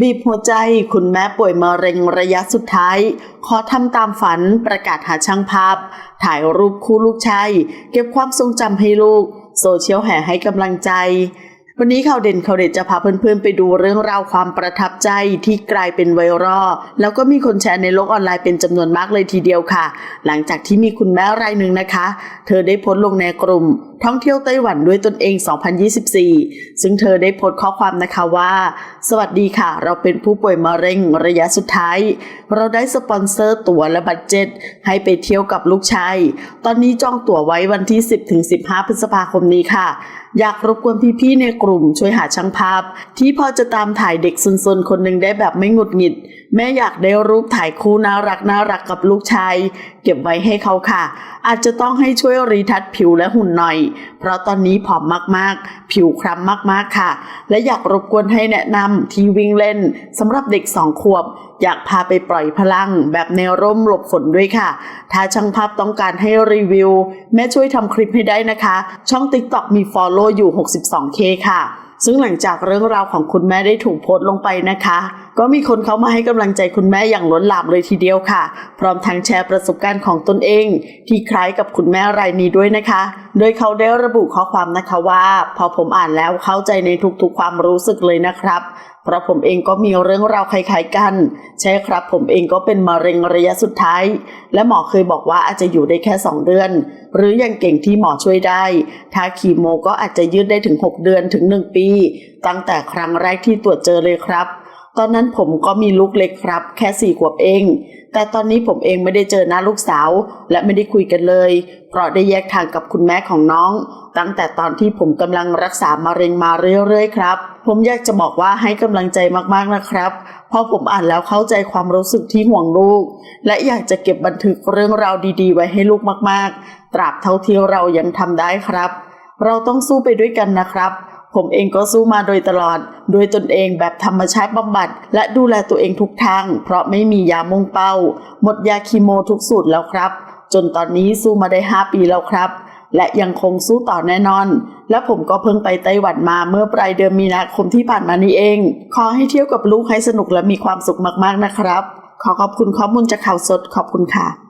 บีบหัวใจคุณแม่ป่วยมะเร็งระยะสุดท้าย ขอทำตามฝันประกาศหาช่างภาพ ถ่ายรูปคู่ลูกชายเก็บความทรงจำให้ลูก โซเชียลแห่ให้กำลังใจ วันนี้ข่าวเด่นข่าวเด็ดจะพาเพื่อนๆ ไปดูเรื่องราวความประทับใจที่กลายเป็นไวรัลแล้วก็มีคนแชร์ในโลกออนไลน์เป็นจำนวนมากเลยทีเดียวค่ะ หลังจากที่มีคุณแม่รายหนึ่งนะคะ เธอได้โพสต์ลงในกลุ่ม ท่องเที่ยวไต้หวันด้วยตนเอง 2024 ซึ่งเธอได้โพสต์ข้อความนะคะว่า สวัสดีค่ะ เราเป็นผู้ป่วยมะเร็งระยะสุดท้าย เราได้สปอนเซอร์ตั๋วและบัตเจ็ตให้ไปเที่ยวกับลูกชายตอนนี้จองตั๋วไว้วันที่ 10-15 พฤษภาคมนี้ค่ะ อยากรบกวนพี่ๆในกลุ่มช่วยหาช่างภาพ ที่พอจะตามถ่ายเด็กซนๆคนหนึ่งได้แบบไม่หงุดหงิด แม่อยากได้รูปถ่ายคู่น่ารักน่ารักกับลูกชาย เก็บไว้ให้เขาค่ะ อาจจะต้องให้ช่วยรีทัชผิวและหุ่นหน่อย เพราะตอนนี้ผอมมากๆ ผิวคล้ำมากๆค่ะ และอยากรบกวนให้แนะนำที่วิ่งเล่นสำหรับเด็กสองขวบอยากพาไปปล่อยพลัง แบบแนวร่มหลบฝนด้วยค่ะ ถ้าช่างภาพต้องการให้รีวิว แม่ช่วยทำคลิปให้ได้นะคะ ช่อง TikTok มี Follow อยู่ 62K ค่ะซึ่งหลังจากเรื่องราวของคุณแม่ได้ถูกโพสต์ลงไปนะคะ ก็มีคนเข้ามาให้กำลังใจคุณแม่อย่างล้นหลามเลยทีเดียวค่ะ พร้อมทั้งแชร์ประสบการณ์ของตนเอง ที่คล้ายกับคุณแม่รายนี้ด้วยนะคะ โดยเขาได้ระบุข้อความนะคะว่า พอผมอ่านแล้วเข้าใจในทุกๆความรู้สึกเลยนะครับ เพราะผมเองก็มีเรื่องราวคล้ายๆกัน ใช่ครับ ผมเองก็เป็นมะเร็งระยะสุดท้าย และหมอเคยบอกว่าอาจจะอยู่ได้แค่ 2 เดือน หรือยังเก่งที่หมอช่วยได้ ถ้าคีโมก็อาจจะยืดได้ถึง 6 เดือนถึง 1 ปี ตั้งแต่ครั้งแรกที่ตรวจเจอเลยครับ ตอนนั้นผมก็มีลูกเล็กครับ แค่สี่ขวบเอง แต่ตอนนี้ผมเองไม่ได้เจอหน้าลูกสาว และไม่ได้คุยกันเลย เพราะได้แยกทางกับคุณแม่ของน้อง ตั้งแต่ตอนที่ผมกำลังรักษามะเร็งมาเรื่อยๆครับ ผมอยากจะบอกว่าให้กำลังใจมากๆนะครับ เพราะผมอ่านแล้วเข้าใจความรู้สึกที่ห่วงลูก และอยากจะเก็บบันทึกเรื่องราวดีๆ ไว้ให้ลูกมากๆ ตราบเท่าที่เรายังทำได้ครับ เราต้องสู้ไปด้วยกันนะครับ ผมเองก็สู้มาโดยตลอด โดยตนเองแบบธรรมชาติบำบัด และดูแลตัวเองทุกทาง เพราะไม่มียามุ่งเป้า หมดยาคีโมทุกสูตรแล้วครับ จนตอนนี้สู้มาได้ 5 ปีแล้วครับ และยังคงสู้ต่อแน่นอน และผมก็เพิ่งไปไต้หวันมาเมื่อปลายเดือนมีนาคมที่ผ่านมานี้เอง ขอให้เที่ยวกับลูกให้สนุกและมีความสุขมากๆนะครับ ขอขอบคุณข้อมูลจากข่าวสดขอบคุณค่ะ